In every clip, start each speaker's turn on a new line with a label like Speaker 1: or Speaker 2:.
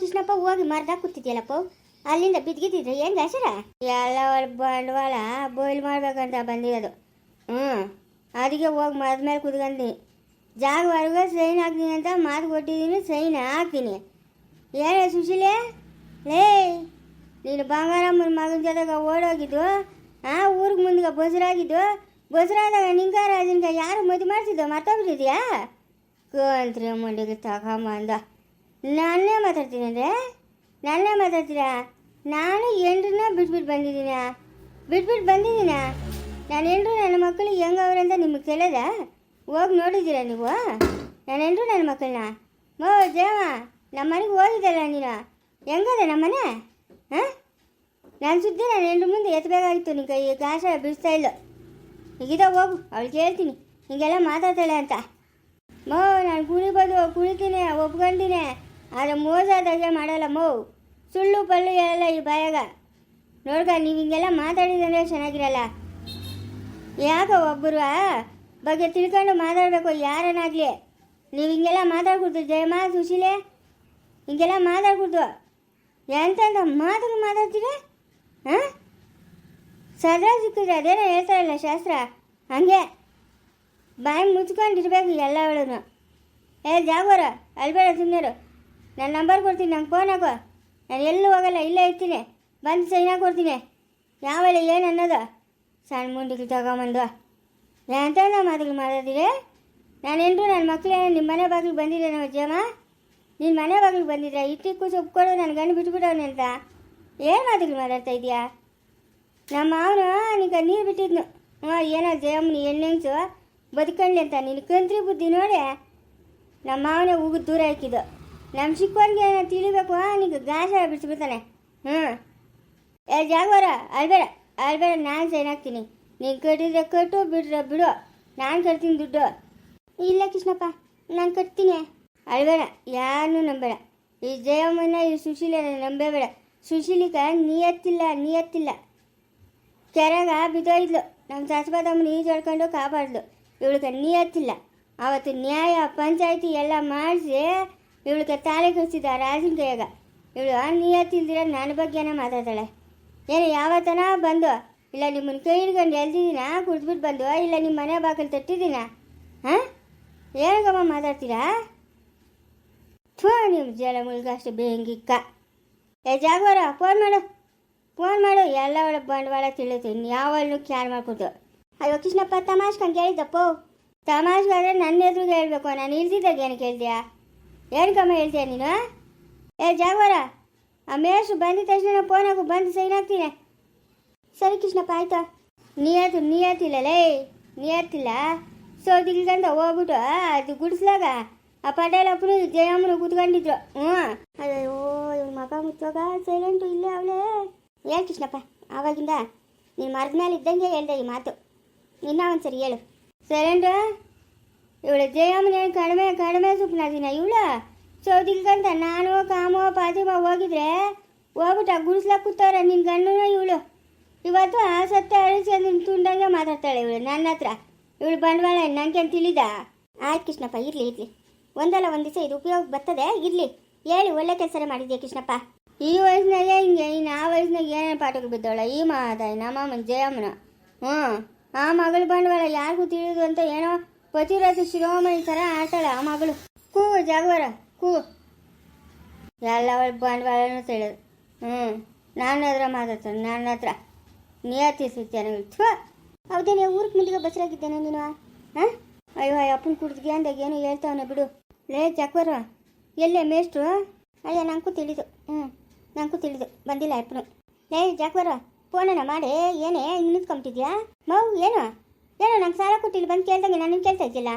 Speaker 1: ಕೃಷ್ಣಪ್ಪ ಹೋಗಿ ಮರ್ದಾಗ ಕೂತಿದ್ಯಲ್ಲಪ್ಪ? ಅಲ್ಲಿಂದ ಬಿದ್ಗಿದ್ದಿದ್ರೆ ಏನು ದಾಸರ ಎಲ್ಲ ಅವ್ರ ಬಂಡವಾಳ ಬೋಯ್ಲ್ ಮಾಡ್ಬೇಕಂತ ಬಂದಿರೋದು. ಹ್ಞೂ ಅದಕ್ಕೆ ಹೋಗಿ ಮರದ ಮೇಲೆ ಕುತ್ಕೊಂತೀನಿ ಜಾಗವರೆಗೂ ಸೈನ್ ಹಾಕ್ತೀನಿ ಅಂತ ಮಾತು ಕೊಟ್ಟಿದ್ದೀನಿ, ಸೈನ್ ಹಾಕ್ತೀನಿ. ಏನೇ ಸುಶೀಲೆ? ಲೇ, ನೀನು ಬಂಗಾರಮ್ಮನ ಮಗನ ಜೊತೆಗೆ ಓಡೋಗಿದ್ದು, ಆ ಊರಿಗೆ ಮುಂದೆ ಬಸರಾಗಿದ್ದು, ಬಸರಾದಾಗ ನಿಂಗಾರಾಜನ್ಗೆ ಯಾರು ಮದುವೆ ಮಾಡ್ತಿದ್ದೋ ಮರ್ತೋಗ್ಬಿಟ್ಟಿದ್ಯಾ ಕಂತ್ರಿ ಮಂಡಿಗೆ ತಗೊಂಬಂದ. ನಾನೇ ಮಾತಾಡ್ತೀನಿ ಅಂದರೆ? ನಾನೇ ಮಾತಾಡ್ತೀರಾ? ನಾನು ಎಂಡ್ರನ್ನ ಬಿಟ್ಬಿಟ್ಟು ಬಂದಿದ್ದೀನಾ? ಬಿಟ್ಬಿಟ್ಟು ಬಂದಿದ್ದೀನಾ? ನಾನು ಎಂಡ್ರು ನನ್ನ ಮಕ್ಕಳು ಹೆಂಗವ್ರೆ ಅಂತ ನಿಮಗೆ ತಿಳಿದ ಹೋಗಿ ನೋಡಿದ್ದೀರಾ ನೀವು? ನಾನು ಎಂಟ್ರು ನನ್ನ ಮಕ್ಕಳನ್ನ? ಮೋ ಜಯಮ್ಮ ನಮ್ಮ ಮನೆಗೆ ಹೋಗಿದ್ದಲ್ಲ ನೀನು? ಹೆಂಗದ ನಮ್ಮ ಮನೆ? ಹಾಂ? ನಾನು ಸುದ್ದಿ ನಾನು ಎಂಟ್ರ ಮುಂದೆ ಎತ್ತಬೇಕಾಗಿತ್ತು ನಿನ್ನ ಕೈ ಕಾಶ ಬಿಡಿಸ್ತಾ ಇಲ್ಲ. ಈಗಿದ ಹೋಗು ಅವಳಿಗೆ ಹೇಳ್ತೀನಿ ಹೀಗೆಲ್ಲ ಮಾತಾಡ್ತಾಳೆ ಅಂತ. ಮೋ, ನಾನು ಕುಣಿಬೋದು, ಕುಣಿತೀನಿ, ಒಪ್ಕೊಂಡಿನಿ. ಆದರೆ ಮೋಸ ದಜೆ ಮಾಡಲ್ಲ ಮೋ. ಸುಳ್ಳು ಪಲ್ಲು ಹೇಳಲ್ಲ ಈ ಬಾಯಾಗ. ನೋಡ್ಕ ನೀವು ಹಿಂಗೆಲ್ಲ ಮಾತಾಡಿದ್ರೆ ಚೆನ್ನಾಗಿರಲ್ಲ. ಯಾಕ ಒಬ್ಬರು ಬಗ್ಗೆ ತಿಳ್ಕೊಂಡು ಮಾತಾಡಬೇಕು ಯಾರನ್ನಾಗಲಿ. ನೀವು ಹಿಂಗೆಲ್ಲ ಮಾತಾಡ್ಕೊಡ್ತು ಜಯಮಾ ಸುಶೀಲೆ. ಹಿಂಗೆಲ್ಲ ಮಾತಾಡ್ಕೊಡ್ತು ಎಂತೆಂಥ ಮಾತುಗಳು ಮಾತಾಡ್ತೀರ? ಹಾಂ ಸದಾ ಸಿಕ್ಕಿದ್ರೆ ಅದೇನೋ ಹೇಳ್ತಾರಲ್ಲ ಶಾಸ್ತ್ರ? ಹಂಗೆ. ಬಾಯಿ ಮುಚ್ಕೊಂಡಿರ್ಬೇಕು ಎಲ್ಲ ಹೇಳೋನು ಏ, ಜಾಗೋರ, ಅಲ್ಬೇಡ ಸುಮ್ಮನೆ ನನ್ನ ನಂಬರ್ ಕೊಡ್ತೀನಿ, ನಂಗೆ ಫೋನ್ ಹಾಕೋ. ನಾನು ಎಲ್ಲೂ ಹೋಗಲ್ಲ, ಇಲ್ಲೇ ಇರ್ತೀನಿ. ಬಂದು ಸೈನ್ ಹಾಕೊಡ್ತೀನಿ ಯಾವಲ್ಲ ಏನು ಅನ್ನೋದು? ಸಣ್ಣ ಮುಂಡಿಗೆ ತಗೊಂಬಂದು. ಎಂತ ಮಾತುಗಳು ಮಾಡಿದಿರಿ ನಾನೇನ್ರು ನನ್ನ ಮಕ್ಕಳೇ ನಿಮ್ಮ ಮನೆ ಬಾಗಿಲು ಬಂದಿದ್ದೆ ನಮ್ಮ ಅಜ್ಜಮ್ಮ ನಿನ್ನ ಮನೆ ಬಾಗಿಲು ಬಂದಿದ್ದೆ ಇಟ್ಟಿಕ್ಕೂ ಕೊಡು ನನ್ನ ಗಂಡು ಬಿಟ್ಬಿಟ್ಟವನೆ ಅಂತ. ಏನು ಮಾತುಗಳು ಮಾತಾಡ್ತಾ ಇದೆಯಾ ನಮ್ಮ ಮಾವನು ನಿನಗೆ ನೀರು ಬಿಟ್ಟಿದ್ನು. ಹ್ಞೂ ಏನೋ ಜಯಮ್ಮನ ಎಣ್ಣೆಂಗ್ಸು ಬದುಕಂಡೆ ಅಂತ. ನಿನ್ನ ಕಂತ್ರಿ ಬುದ್ಧಿ ನೋಡಿ. ನಮ್ಮ ಮಾವನೇ ಹೋಗಿ ದೂರ ಹಾಕಿದ್ದು. ನಮ್ಮ ಚಿಕ್ಕವರಿಗೆ ತಿಳಿಬೇಕು ನಿಂಗೆ ಗಾಸ ಬಿಡಿಸ್ಬಿಡ್ತಾನೆ ಹ್ಞೂ. ಏ ಜಾಗವರ ಅಲ್ಬೇಡ ಅಲ್ಬೇಡ ನಾನು ಸೈನ್ ಹಾಕ್ತೀನಿ. ನೀನು ಕಟ್ಟಿದ್ರೆ ಕಟ್ಟು ಬಿಡ್ರೆ ಬಿಡು. ನಾನು ಕಟ್ತೀನಿ ದುಡ್ಡು. ಇಲ್ಲ ಕೃಷ್ಣಪ್ಪ, ನಾನು ಕಟ್ತೀನಿ. ಅಳ್ಬೇಡ ಯಾರನ್ನೂ ನಂಬೇಡ. ಈ ಜಯಮ್ಮನ ಈ ಸುಶೀಲನ ನಂಬೇಬೇಡ. ಸುಶೀಲಿಕ ನಿಯತ್ತಿಲ್ಲ ನಿಯತ್ತಿಲ್ಲ. ಕೆರೆಗ ಬಿದ್ದೋಯಿದ್ಲು. ನಮ್ಮ ಸಸಬಾದಮ್ಮ ನೀ ಜೋಡ್ಕೊಂಡು ಕಾಪಾಡ್ಲು. ಇವಳಿಗೆ ನಿಯತ್ತಿಲ್ಲ. ಅವತ್ತು ನ್ಯಾಯ, ಪಂಚಾಯಿತಿ ಎಲ್ಲ ಮಾಡಿಸಿ ಇವಳಿಗೆ ತಾಳೆ ಕಳಿಸಿದ ರಾಜನ ಕೈಯಾಗ. ಇವಳು ನಿಯತ್ತಿಲ್ದಿರ ನನ್ನ ಬಗ್ಗೆನೇ ಮಾತಾಡ್ತಾಳೆ. ಏನು, ಯಾವತ್ತನ? ಬಂದು. ಇಲ್ಲ, ನಿಮ್ಮನ್ನ ಕೈ ಹಿಡ್ಕೊಂಡು ಎಲ್ದಿದ್ದೀನ ಕುಡಿದ್ಬಿಟ್ಟು ಬಂದು. ಇಲ್ಲ ನಿಮ್ಮ ಮನೆ ಬಾಗಿಲು ತಟ್ಟಿದ್ದೀನ? ಹಾಂ ಹೇಳಗಮ್ಮ ಮಾತಾಡ್ತೀರಾ? ಥೂ ನಿಮ್ಮ ಜಲ ಮುಳುಗ ಅಷ್ಟು ಬೇಂಗಿಕ್ಕ ಏ, ಜಾಗವರ ಫೋನ್ ಮಾಡು. ಫೋನ್ ಮಾಡು. ಎಲ್ಲ ಒಳ ಬಂಡವಾಳ ತಿಳಿತು ಯಾವಲ್ಲೂ ಕ್ಯಾರ್ ಮಾಡ್ಕೊಡ್ತು ಅಯ್ಯೋ, ಕೃಷ್ಣಪ್ಪ ತಮಾಷ್ಕಂಗೆ ಹೇಳಿದ್ದಪ್ಪೋ. ತಮಾಷ್ಗಾದ್ರೆ ನನ್ನ ಎದುರಿಗೆ ಹೇಳಬೇಕು. ನಾನು ಇಲ್ದಿದ್ದಾಗ ಏನು ಕೇಳ್ತೀಯಾ? ಏನಕ್ಕಮ್ಮ ಹೇಳ್ತೀಯ ನೀನು? ಏ ಜಾಗವರ ಆ ಮೇಷು ಬಂದಿದ್ದ ತಕ್ಷಣ ಫೋನ್ ಹಾಕು, ಬಂದು ಸೈನ್ ಹಾಕ್ತೀನಿ. ಸರಿ ಕೃಷ್ಣಪ್ಪ, ಆಯ್ತಾ. ನಿಯತ್ತು ನಿಯತ್ತಿಲ್ಲ ಲೇ, ನಿಯತ್ತಿಲ್ಲ. ಸೊ ದಿಲ್ಗಂತ ಹೋಗ್ಬಿಟ್ಟು, ಅದು ಗುಡಿಸ್ಲಾಗ ಆ ಪಟೇಲಪ್ಪನು ಜಯಮ್ಮನು ಕೂತ್ಕೊಂಡಿದ್ರು. ಹ್ಞೂ. ಅಯ್ಯೋ ಇವ್ನ ಮಗ ಮುಚ್ಚೋಗ ಸೈಲೆಂಟು ಇಲ್ಲೇ ಅವಳೇ. ಏ, ಕೃಷ್ಣಪ್ಪ, ಆವಾಗಿಂದ ನೀನು ಮರದ ಮೇಲೆ ಇದ್ದಂಗೆ ಹೇಳ್ದೆ ಈ ಮಾತು. ಇನ್ನೂ ಒಂದು ಸರಿ ಹೇಳು ಸೈಲೆಂಟು ಇವಳು ಜಯಮ್ಮನ ಕಡಿಮೆ ಕಡಿಮೆ ಸುಪ್ನಾದಿನ ಇವಳ ಸೌದಿಲ್ಗಂತ ನಾನು ಕಾಮೋ ಪಾತಿಮ ಹೋಗಿದ್ರೆ ಹೋಗ್ಬಿಟ್ಟ ಗುಡಿಸ್ಲಾಕ್ ಕೂತವ್ರೆ ನಿನ್ನ ಗಂಡನ ಇವಳು. ಇವತ್ತು ಆ ಸತ್ತ ಅಳಿಸಿ ತುಂಡಂಗೆ ಮಾತಾಡ್ತಾಳೆ ಇವಳು ನನ್ನ ಹತ್ರ. ಇವಳು ಬಂಡವಾಳ ನನಗೆ ತಿಳಿದ. ಆಯ್ತು ಕೃಷ್ಣಪ್ಪ, ಇರಲಿ ಇರಲಿ. ಒಂದಲ್ಲ ಒಂದು ದಿವಸ ಇದು ಉಪಯೋಗ ಬರ್ತದೆ, ಇರಲಿ. ಹೇಳಿ, ಒಳ್ಳೆ ಕೆಲಸ ಮಾಡಿದ್ಯಾ ಕೃಷ್ಣಪ್ಪ? ಈ ವಯಸ್ಸಿನಾಗೆ ಹಿಂಗೆ ಇನ್ನು ಆ ವಯಸ್ಸಿನಾಗ ಏನೇನು ಪಾಠಗಳು ಬಿದ್ದವಳ? ಈ ಮಾತಾಯಿ ನಮ್ಮಮ್ಮನ, ಜಯಮ್ಮನ. ಹ್ಞೂ ಆ ಮಗಳು ಬಂಡವಾಳ ಯಾರಿಗೂ ತಿಳಿದು ಅಂತ ಏನೋ ಪತಿವ್ರತ ಶಿರೋಮಣಿ ಥರ ಆಡ್ತಾಳೆ ಆ ಮಗಳು. ಕೂ, ಜಾಗವರ, ಕೂ. ಎಲ್ಲ ಅವಳ ಬಂಡವಾಳನೂ ತಿಳಿದು ಹ್ಞೂ ನಾನು ಹತ್ರ ಮಾತಾಡ್ತಾನೆ ನನ್ನ ಹತ್ರ ನಿಯತಿ ಸಿಗ್ತೇನೆ ಥ್ವ ಹೌದೇನೆ ಊರಿಗೆ ಮುಂದಿಗೆ ಬಸರಾಗಿದ್ದೇನೆ ನೀನು? ಹಾಂ? ಅಯ್ಯೋ ಅಪ್ಪನ ಕುಡಿದ್ಗೆ ಅಂದಾಗ ಏನೋ ಹೇಳ್ತಾವನೆ ಬಿಡು. ಲೇ ಚಕ್ವರ ಎಲ್ಲೇ ಮೇಷ್ಟ್ರು? ಅಯ್ಯ ನನಗೂ ತಿಳಿದು. ಹ್ಞೂ ನನಗೂ ತಿಳಿದು. ಬಂದಿಲ್ಲ ಅಪ್ಪನು. ಲೇ ಜಾಕ್ವರ ಫೋನನ್ನ ಮಾಡಿ. ಏನೇ, ಹಿಂಗೆ ನಿಂತ್ಕೊಂಬಿಟ್ಟಿದ್ಯಾ? ಮೌ, ಏನು? ಏನೋ ನಂಗೆ ಸಾಲ ಕೊಟ್ಟಿಲ್ಲ, ಬಂದು ಕೇಳ್ದಂಗೆ ನಾನು ಕೇಳ್ತಾ ಇದ್ದಿಲ್ಲ.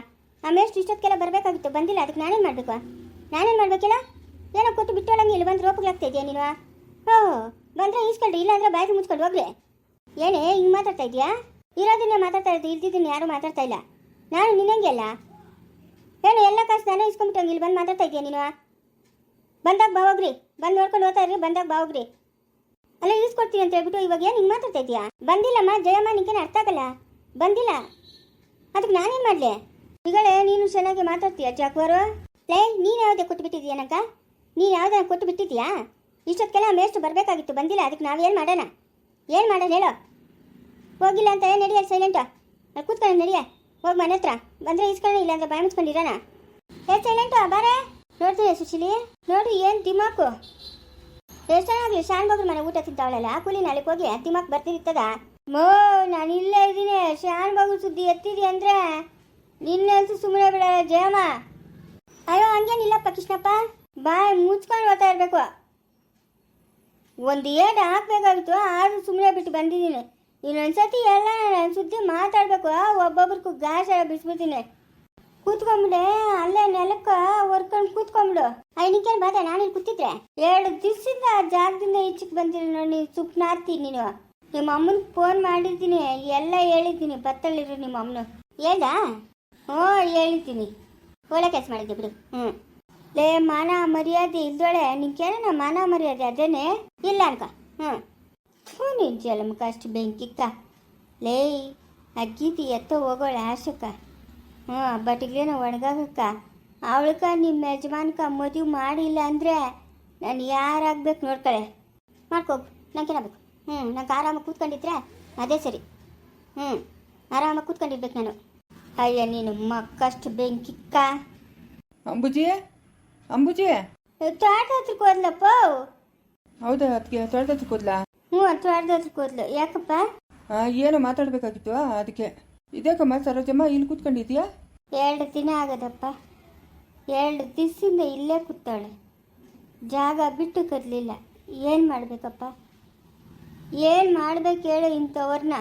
Speaker 1: ಆಮೇಲೆ ಇಷ್ಟೊತ್ತಿಗೆಲ್ಲ ಬರಬೇಕಾಗಿತ್ತು, ಬಂದಿಲ್ಲ, ಅದಕ್ಕೆ ನಾನೇನು ಮಾಡಬೇಕು? ನಾನೇನು ಮಾಡಬೇಕಿಲ್ಲ? ಏನೋ ಕೊಟ್ಟು ಬಿಟ್ಟೋಳಂಗೆ ಇಲ್ಲಿ ಬಂದು ರೋಪಿಗೆ ಆಗ್ತಾ ಇದೆಯಾ ನೀನು? ಓ ಬಂದರೆ ಈಸ್ಕೊಳ್ರಿ, ಇಲ್ಲಾಂದ್ರೆ ಬಾಯಿ ಮುಚ್ಕೊಂಡು ಹೋಗ್ಲಿ. ಏನೇ, ಹಿಂಗೆ ಮಾತಾಡ್ತಾ ಇದೆಯಾ? ಇರೋದನ್ನೇ ಮಾತಾಡ್ತಾ ಇರೋದು, ಇಲ್ದಿದ್ದನ್ನು ಯಾರು ಮಾತಾಡ್ತಾ ಇಲ್ಲ. ನಾನು ನಿನ್ನಂಗೆ ಅಲ್ಲ? ಏನು, ಎಲ್ಲ ಕಾಸು ನಾನು ಇಸ್ಕೊಂಬಿಟ್ಟಂಗೆ ಇಲ್ಲಿ ಬಂದು ಮಾತಾಡ್ತಾ ಇದೆಯಾ ನೀನು? ಬಂದಾಗ ಬಾ ಹೋಗ್ರಿ, ಬಂದು ನೋಡ್ಕೊಂಡು ಹೋಗ್ತಾ ಇರ್ರಿ, ಬಂದಾಗ ಬಾ ಹೋಗ್ರಿ. ಅಲ್ಲ ಈಸ್ಕೊಡ್ತೀನಿ ಅಂತ ಹೇಳ್ಬಿಟ್ಟು ಇವಾಗ ಏನು ಹಿಂಗೆ ಮಾತಾಡ್ತಾ ಇದೆಯಾ? ಬಂದಿಲ್ಲಮ್ಮ, ಜಯಮ್ಮ, ನಿಂಗೇನು ಅರ್ಥ ಆಗಲ್ಲ. ಬಂದಿಲ್ಲ? ಅದಕ್ಕೆ ನಾನೇನು ಮಾಡಲಿ? ಈಗಲೇ ನೀನು ಚೆನ್ನಾಗಿ ಮಾತಾಡ್ತೀಯ, ಜಾಕ್ವಾರು? ಲೇ, ನೀನು ಯಾವುದೇ ಕೊಟ್ಬಿಟ್ಟಿದ್ಯಾನಕ್ಕ ನೀನು ಯಾವುದೇ ಕೊಟ್ಟು ಬಿಟ್ಟಿದ್ಯಾ ಇಷ್ಟೊತ್ತಿಗೆಲ್ಲ ಮೇಷ್ಟು ಬರಬೇಕಾಗಿತ್ತು, ಬಂದಿಲ್ಲ, ಅದಕ್ಕೆ ನಾವೇನು ಮಾಡೋಣ? ಏನು ಮಾಡೋಣ ಹೇಳೋ. ಹೋಗಿಲ್ಲ ಅಂತ ಏನು ನಡಿಯಲ್ಲ ಸೈಲೆಂಟು? ಅಲ್ಲಿ ಕೂತ್ಕೊಂಡು ನಡಿಯ. ಹೋಗಿ ಮನೆ ಹತ್ರ. ಬಂದರೆ ಇಸ್ಕೊಂಡು ಇಲ್ಲ ಅಂದ್ರೆ ಬಾಯಿ ಮುಚ್ಕೊಂಡಿರೋಣ? ಏ, ಸೈಲೆಂಟು, ಬಾರೆ? ನೋಡ್ತೀನಿ ಸುಶೀಲಿ? ನೋಡು, ಏನು ದಿಮಾಕು? ಎಷ್ಟಾಗಲಿ ಶಾನ್ ಬಾಬ್ರ ಮನೆ ಊಟ ತಿಂತಾವಳಲ್ಲ? ಕೂಲಿ ನಾಳೆಗೆ ಹೋಗಿ ದಿಮಾಕ್ ಬರ್ತಿರ್ತದ ಮೋ, ನಾನು ಇಲ್ಲೇ ಇದ್ದೀನಿ. ಶಾನ್ ಬಾಬು ಸುದ್ದಿ ಎತ್ತಿದಿ ಅಂದ್ರೆ? ನಿನ್ನಂತೂ ಸುಮ್ಮನೆ ಬಿಡಲ್ಲ ಜಯಮ್ಮ. ಅಯ್ಯೋ, ಹಂಗೇನಿಲ್ಲಪ್ಪ ಕೃಷ್ಣಪ್ಪ. ಬಾಯ್ ಮುಚ್ಕೊಂಡು ಓದ್ತಾ ಇರಬೇಕು. ಒಂದು ಏಟ್ ಹಾಕ್ಬೇಕಾಗಿತ್ತು, ಆದ್ರೂ ಸುಮ್ಮನೆ ಬಿಟ್ಟು ಬಂದಿದ್ದೀನಿ. ಇನ್ನೊಂದ್ಸತಿ ಎಲ್ಲ ನನ್ನ ಸುದ್ದಿ ಮಾತಾಡಬೇಕು. ಒಬ್ಬೊಬ್ರಿಗೂ ಗಾಶ ಬಿಸ್ಬಿಡ್ತೀನಿ. ಕೂತ್ಕೊಂಬಿಡೆ ಅಲ್ಲೇ ನೆಲಕ್ಕ ಹೊರ್ಕೊಂಡು ಕೂತ್ಕೊಂಬಿಡು. ಐನಿಕೇನು ಬಾದ ನಾನು ಇಲ್ಲಿ ಕೂತಿದ್ರೆ? ಎರಡು ದಿವಸದಿಂದ ಆ ಜಾಗದಿಂದ ಈಚೆಗೆ ಬಂದಿರ ನೋಡಿ, ಸುಪ್ನಾರ್ತಿ ನೀನು. ನಿಮ್ಮ ಅಮ್ಮನ ಫೋನ್ ಮಾಡಿದ್ದೀನಿ, ಎಲ್ಲ ಹೇಳಿದ್ದೀನಿ. ಬತ್ತಳಿರು ನಿಮ್ಮ ಅಮ್ಮನ. ಹೇಳ್ದಾ? ಹ್ಞೂ, ಹೇಳಿದ್ದೀನಿ. ಒಳ್ಳೆ ಕೆಲಸ ಮಾಡಿದ್ದೆ ಬಿಡು. ಹ್ಞೂ. ಲೇ, ಮಾನ ಮರ್ಯಾದೆ ಇಲ್ದೊಳೆ ನಿಂಗೇನ ಮಾನ ಮರ್ಯಾದೆ? ಅದೇನೆ ಇಲ್ಲ ಅನ್ಕ. ಹ್ಞೂ. ಹ್ಞೂ ನಿನ್ ಮುಖ, ಅಷ್ಟು ಬೆಂಕಿಕ್ಕ ಲೇ, ಅಗ್ಗಿದಿ ಎತ್ತ ಹೋಗೋಳೆ ಆಶಕ್ಕ. ಹ್ಞೂ ಬಟ್ಟಿಗೇನೋ ಒಣಗಾಗಕ್ಕ. ಅವಳಕ ನಿಮ್ಮ ಯಜಮಾನ್ಕ ಮದುವೆ ಮಾಡಿಲ್ಲ ಅಂದರೆ ನಾನು ಯಾರಾಗ್ಬೇಕು ಮಾಡ್ಕೋಬೇಕು ನಂಗೆ ನಂಗೇನಾಗಬೇಕು ಹ್ಞೂ ನಂಗೆ ಆರಾಮಾಗಿ ಕೂತ್ಕೊಂಡಿದ್ರೆ ಅದೇ ಸರಿ. ಹ್ಞೂ ಆರಾಮಾಗಿ ಕೂತ್ಕೊಂಡಿರ್ಬೇಕು ನಾನು. ಅಯ್ಯ ನೀನು ಮಕ್ಕಷ್ಟು ಬೆಂಕಿಕ್ಕ
Speaker 2: ಅಂಬುಜಿ ಅಂಬುಜಿ.
Speaker 1: ತೋಟದ ಹತ್ರಕ್ಕೆ ಹೋದ್ಲಪ್ಪ
Speaker 2: ಹೌದಾ ಅದಕ್ಕೆ ತೊಳೆದ ಕೂದ್ಲಾ
Speaker 1: ಹ್ಞೂ ತೋಟದ ಹತ್ರಕ್ಕೆ ಹೋದ್ಲು. ಯಾಕಪ್ಪ?
Speaker 2: ಏನೋ ಮಾತಾಡ್ಬೇಕಾಗಿತ್ತು ಅದಕ್ಕೆ ಇದೇಕಮ್ಮ ಸರೋಜಮ್ಮ ಇಲ್ಲಿ ಕೂತ್ಕೊಂಡಿದ್ಯಾ
Speaker 1: ಎರಡು ದಿನ ಆಗದಪ್ಪ. ಎರಡು ದಿವಸದಿಂದ ಇಲ್ಲೇ ಕೂತಾಳೆ. ಜಾಗ ಬಿಟ್ಟು ಕದಲಿಲ್ಲ. ಏನು ಮಾಡಬೇಕಪ್ಪ? ಏನು ಮಾಡ್ಬೇಕು ಹೇಳು ಇಂಥವ್ರನ್ನ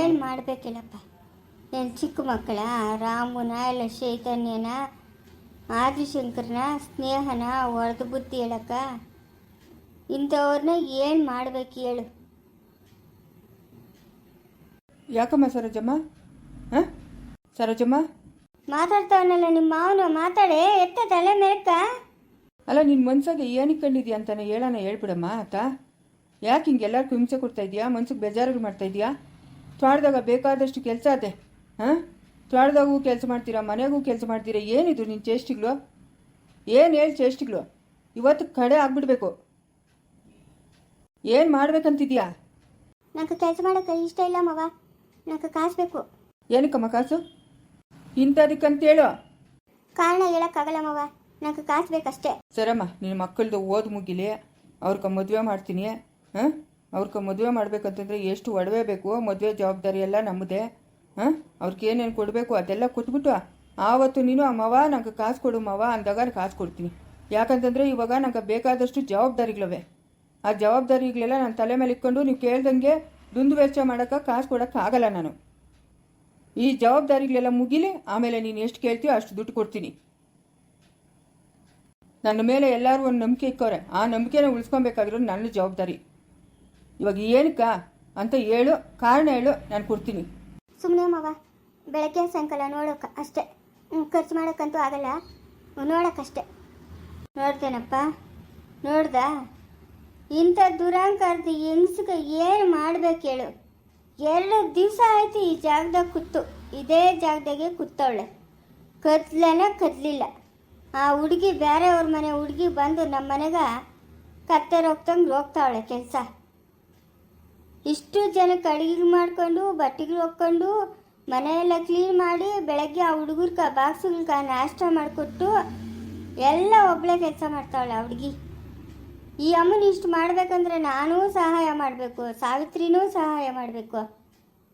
Speaker 1: ಏನು ಹೇಳಪ್ಪ. ಏನು ಚಿಕ್ಕ ಮಕ್ಕಳ ರಾಮನ ಇಲ್ಲ ಚೈತನ್ಯನ ಆದಿಶಂಕರನ ಸ್ನೇಹನ ಹೊಡೆದು ಬುದ್ಧಿ ಹೇಳಕ್ಕ. ಇಂಥವ್ರನ್ನ ಏನು ಮಾಡ್ಬೇಕು ಹೇಳು.
Speaker 2: ಯಾಕಮ್ಮ ಸರೋಜಮ್ಮ? ಹಾಂ? ಸರೋಜಮ್ಮ?
Speaker 1: ಮಾತಾಡ್ತಾವನಲ್ಲ ನಿಮ್ಮ ಮಾವನ? ಮಾತಾಡೆ ಎತ್ತ ತಲೆ ಮೇಲಕ್ಕ?
Speaker 2: ಅಲ್ಲ ನಿನ್ನ ಮನ್ಸಾಗೆ ಏನಕ್ಕೆ ಕಂಡಿದ್ಯಾ ಅಂತಾನೆ ಹೇಳೋಣ ಹೇಳ್ಬಿಡಮ್ಮ ಆತ. ಯಾಕೆ ಹಿಂಗೆ ಎಲ್ಲರಿಗೂ ಹಿಂಸೆ ಕೊಡ್ತಾ ಇದೆಯಾ? ಮನ್ಸಿಗೆ ಬೇಜಾರು ಮಾಡ್ತಾ ಇದೆಯಾ? ತ್ವಾಡ್ದಾಗ ಬೇಕಾದಷ್ಟು ಕೆಲಸ ಅದೇ. ಹಾಂ? ತ್ವಾಡ್ದಾಗೂ ಕೆಲಸ ಮಾಡ್ತೀರಾ? ಮನೆಗೂ ಕೆಲಸ ಮಾಡ್ತೀರಾ? ಏನಿದ್ರು ನಿನ್ನ ಚೇಷ್ಟಿಗಳು? ಏನು ಹೇಳಿ ಚೇಷ್ಟಿಗಳು? ಇವತ್ತು ಕಡೆ ಆಗ್ಬಿಡ್ಬೇಕು. ಏನು ಮಾಡ್ಬೇಕಂತಿದ್ಯಾ?
Speaker 1: ನಂಗೆ ಕೆಲಸ ಮಾಡೋಕೆ ಇಷ್ಟ ಇಲ್ಲ ಮವ. ನಂಗೆ ಕಾಸು ಬೇಕು.
Speaker 2: ಏನಕ್ಕಮ್ಮ ಕಾಸು? ಇಂಥದಕ್ಕಂತೇಳು.
Speaker 1: ಕಾರಣ ಹೇಳೋಕ್ಕಾಗಲ್ಲ ಮವ. ನಂಗೆ ಕಾಸು ಬೇಕಷ್ಟೇ.
Speaker 2: ಸರಮ್ಮ, ನಿನ್ನ ಮಕ್ಕಳದು ಓದ್ ಮುಗಿಲಿ, ಅವ್ರಕ ಮದುವೆ ಮಾಡ್ತೀನಿ, ಹಾಂ? ಅವ್ರಕ ಮದುವೆ ಮಾಡ್ಬೇಕಂತಂದ್ರೆ ಎಷ್ಟು ಒಡವೆ ಬೇಕು, ಮದುವೆ ಜವಾಬ್ದಾರಿ ಎಲ್ಲ ನಮ್ಮದೇ ಹಾಂ? ಅವ್ರಿಗೆ ಏನೇನು ಕೊಡಬೇಕು ಅದೆಲ್ಲ ಕೊಟ್ಬಿಟ್ಟು ಆವತ್ತು ನೀನು ಅಮ್ಮವ ಮವ, ನಂಗೆ ಕಾಸು ಕೊಡು ಮವ, ಅಂದಾಗ ಕಾಸು ಕೊಡ್ತೀನಿ. ಯಾಕಂತಂದರೆ ಇವಾಗ ನಂಗೆ ಬೇಕಾದಷ್ಟು ಜವಾಬ್ದಾರಿಗಳವೆ. ಆ ಜವಾಬ್ದಾರಿಗಳೆಲ್ಲ ನಾನು ತಲೆ ಮೇಲೆ ಇಟ್ಕೊಂಡು ನೀವು ಕೇಳ್ದಂಗೆ ದುಂದು ವೆಚ್ಚ ಮಾಡೋಕ್ಕೆ ಕಾಸು ಕೊಡೋಕ್ಕಾಗಲ್ಲ ನಾನು. ಈ ಜವಾಬ್ದಾರಿಗಳೆಲ್ಲ ಮುಗಿಲಿ, ಆಮೇಲೆ ನೀನು ಎಷ್ಟು ಕೇಳ್ತೀಯೋ ಅಷ್ಟು ದುಡ್ಡು ಕೊಡ್ತೀನಿ. ನನ್ನ ಮೇಲೆ ಎಲ್ಲರೂ ಒಂದು ನಂಬಿಕೆ ಇಕ್ಕವ್ರೆ. ಆ ನಂಬಿಕೆನ ಉಳಿಸ್ಕೊಬೇಕಾಗಿರೋದು ನನ್ನ ಜವಾಬ್ದಾರಿ. ಇವಾಗ ಏನಕ್ಕ ಅಂತ ಹೇಳು, ಕಾರಣ ಹೇಳು, ನಾನು ಕೊಡ್ತೀನಿ.
Speaker 1: ಸುಮ್ಮನೆ ಮಗ ಬೆಳಗ್ಗೆ ಸಾಯಂಕಾಲ ನೋಡೋಕೆ ಅಷ್ಟೇ. ಖರ್ಚು ಮಾಡೋಕ್ಕಂತೂ ಆಗಲ್ಲ. ನೋಡೋಕ್ಕಷ್ಟೇ. ನೋಡ್ತೇನಪ್ಪ, ನೋಡ್ದ? ಇಂಥ ದುರಾಂಕಾರದ ಹೆಂಗ್ಸಿಗೆ ಏನು ಮಾಡ್ಬೇಕು ಹೇಳು. ಎರಡು ದಿವಸ ಆಯ್ತು ಈ ಜಾಗದಾಗ ಕೂತು. ಇದೇ ಜಾಗದಾಗೆ ಕೂತವಳೆ. ಕದ್ಲನ ಕದ್ಲಿಲ್ಲ. ಆ ಹುಡುಗಿ ಬೇರೆಯವ್ರ ಮನೆ ಹುಡುಗಿ ಬಂದು ನಮ್ಮ ಮನೆಗೆ ಕತ್ತೆ ಹೋಗ್ತಂಗೆ ಹೋಗ್ತಾವಳೆ ಕೆಲಸ. ಇಷ್ಟು ಜನಕ್ಕೆ ಅಡುಗೆ ಮಾಡ್ಕೊಂಡು ಬಟ್ಟೆಗಳು ಹೋಗ್ಕೊಂಡು ಮನೆಯೆಲ್ಲ ಕ್ಲೀನ್ ಮಾಡಿ ಬೆಳಗ್ಗೆ ಆ ಹುಡುಗರ್ಕ ಬಾಕ್ಸುಗಳ್ಕ ನಾಷ್ಟ ಮಾಡಿಕೊಟ್ಟು ಎಲ್ಲ ಒಬ್ಬಳೆ ಕೆಲಸ ಮಾಡ್ತಾವಳೆ ಆ ಹುಡುಗಿ. ಈ ಅಮ್ಮನ ಇಷ್ಟು ಮಾಡಬೇಕಂದ್ರೆ ನಾನೂ ಸಹಾಯ ಮಾಡಬೇಕು, ಸಾವಿತ್ರಿನೂ ಸಹಾಯ ಮಾಡಬೇಕು.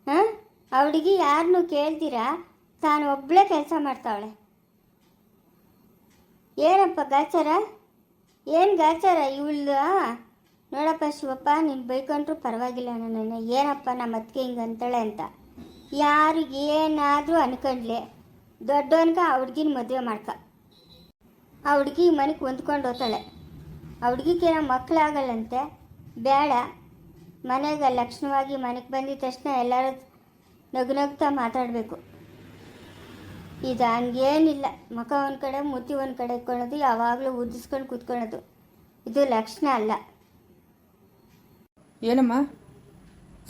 Speaker 1: ಹಾಂ? ಆ ಹುಡುಗಿ ಯಾರನ್ನೂ ಕೇಳ್ತೀರಾ? ತಾನು ಒಬ್ಬಳೇ ಕೆಲಸ ಮಾಡ್ತಾವಳೆ ಏನಪ್ಪ ಗಾಚಾರ? ಏನು ಗಾಚಾರ ಇವಳ್ದ ನೋಡಪ್ಪ ಶಿವಪ್ಪ, ನೀನು ಬೈಕೊಂಡ್ರು ಪರವಾಗಿಲ್ಲ ನನ್ನನ್ನು. ಏನಪ್ಪ ನಮ್ಮ ಅತ್ತಿಗೆ ಹಿಂಗೆ ಅಂತಾಳೆ ಅಂತ. ಯಾರಿಗೆ ಏನಾದರೂ ಅನ್ಕೊಂಡ್ಲೆ. ದೊಡ್ಡವನ್ಗ ಆ ಹುಡ್ಗಿನ ಮದುವೆ ಮಾಡ್ಕ. ಆ ಹುಡುಗಿ ಮನೆಗೆ ಹೊಂದ್ಕೊಂಡು ಹೋಗ್ತಾಳೆ ಆ ಹುಡುಗಿಗೇನೋ ಮಕ್ಕಳಾಗಲ್ಲಂತೆ ಬೇಡ ಮನೆಗೆ ಲಕ್ಷಣವಾಗಿ ಮನೆಗೆ ಬಂದಿದ ತಕ್ಷಣ ಎಲ್ಲರೂ ನಗು ನಗ್ತಾ ಮಾತಾಡಬೇಕು. ಇದು ಹಂಗೇನಿಲ್ಲ. ಮುಖ ಒಂದು ಕಡೆ ಮುತ್ತಿ ಒಂದು ಕಡೆ ಇಟ್ಕೊಳ್ಳೋದು ಯಾವಾಗಲೂ ಉದ್ದಿಸ್ಕೊಂಡು ಕೂತ್ಕೊಳ್ಳೋದು. ಇದು ಲಕ್ಷಣ ಅಲ್ಲ.
Speaker 2: ಏನಮ್ಮ?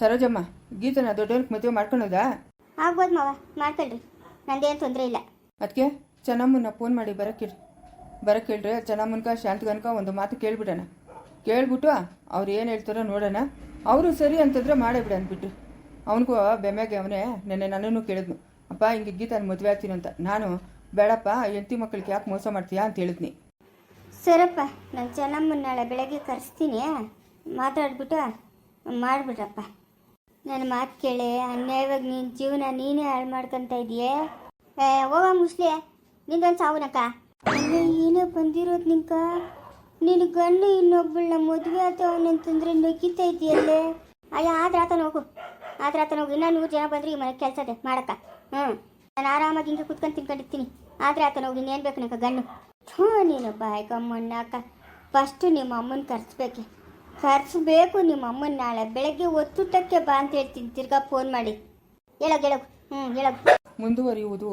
Speaker 2: ಸರೋಜಮ್ಮ ಗೀತನ ದೊಡ್ಡವ್ರಿಗೆ ಮದುವೆ ಮಾಡ್ಕೊಳೋದಾ
Speaker 1: ಆಗ್ಬೋದು ಮಾವ ಮಾಡ್ಕೊಳ್ರಿ. ನಂದೇನು ತೊಂದರೆ ಇಲ್ಲ.
Speaker 2: ಅದಕ್ಕೆ ಚೆನ್ನಮ್ಮನ ಫೋನ್ ಮಾಡಿ ಬರೋಕ್ಕೆ ಬರೋಕ್ಕೆ ಹೇಳ್ರಿ ಚೆನ್ನಮ್ಮನ್ಕ ಶಾಂತಗನ್ಕ ಒಂದು ಮಾತು ಕೇಳ್ಬಿಡೋಣ. ಕೇಳ್ಬಿಟ್ಟು ಅವ್ರು ಏನು ಹೇಳ್ತಾರೋ ನೋಡೋಣ. ಅವರು ಸರಿ ಅಂತಂದ್ರೆ ಮಾಡೇ ಬಿಡ ಅಂದ್ಬಿಟ್ಟು ಅವನಿಗೂ ಬೆಮ್ಯಾಗೆ ಅವನೇ ನೆನ್ನೆ ನನ್ನನ್ನು ಕೇಳಿದ್ನು. ಅಪ್ಪ ಹಿಂಗೆ ಗೀತಾನ ಮದುವೆ ಆಗ್ತೀನಿ ಅಂತ. ನಾನು, ಬೇಡಪ್ಪ, ಹೆಂಡತಿ ಮಕ್ಕಳಿಗೆ ಯಾಕೆ ಮೋಸ ಮಾಡ್ತೀಯಾ ಅಂತ ಹೇಳಿದ್ನಿ.
Speaker 1: ಸರಪ್ಪ, ನಾನು ಚೆನ್ನಮ್ಮನ ನಾಳೆ ಬೆಳಗ್ಗೆ ಕರೆಸ್ತೀನಿ ಮಾತಾಡ್ಬಿಟ್ಟು ಮಾಡ್ಬಿಡಪ್ಪ ನನ್ನ ಮಾತು ಕೇಳಿ, ಅನ್ಯಾಯವಾಗಿ ನಿನ್ನ ಜೀವನ ನೀನೇ ಹಾಳು ಮಾಡ್ಕೊಂತ ಇದೆಯೇ ಏ, ಹೋಗ ಮುಸ್ಲಿ, ನಿಂದೊಂದು ಸಾವುನಕ್ಕ? ಏನೋ ಬಂದಿರೋದು ನಿಂಕ? ನಿನ್ನ ಗಂಡು ಇನ್ನೊಬ್ಬಳನ್ನ ಮದುವೆ ಆತವನಂತಂದ್ರೆ ನಗಿತಾ ಇದೆಯಲ್ಲೇ ಅಯ್ಯ ಆದ್ರೆ ಆತನ ಹೋಗು. ಆದ್ರೆ ಆತನ ಹೋಗು. ಇನ್ನೂ ನೂರು ಜನ ಬಂದ್ರೆ ಈ ಮನೆಗೆ ಕೆಲಸ ಇದೆ ಮಾಡಕ್ಕ. ಹ್ಞೂ ನಾನು ಆರಾಮಾಗಿ ಹಿಂಗೆ ಕುತ್ಕೊಂಡು ತಿನ್ಕೊಂಡಿರ್ತೀನಿ. ಆದ್ರೆ ಆತನ ಹೋಗಿ ಇನ್ನೇನು ಬೇಕು ಗಣ್ಣು ಗಂಡು. ಹ್ಞೂ ನೀನು ಬಾಯ್ಕಮ್ಮಣ್ಣಾಕ ಫಸ್ಟು ನಿಮ್ಮ ಅಮ್ಮನ ಕರ್ಸ್ಬೇಕೆ. ಕರ್ಸ್ಬೇಕು ನಿಮ್ಮ ಅಮ್ಮನ ನಾಳೆ. ಬೆಳಗ್ಗೆ ಒತ್ತುಟಕ್ಕೆ ಬಾ ಅಂತ ಹೇಳ್ತೀನಿ. ತಿರ್ಗಾ ಫೋನ್ ಮಾಡಿ. ಹೇಳೋದು ಹೇಳೋದು ಹ್ಞೂ ಹೇಳ.
Speaker 2: ಮುಂದುವರಿಯುವುದು.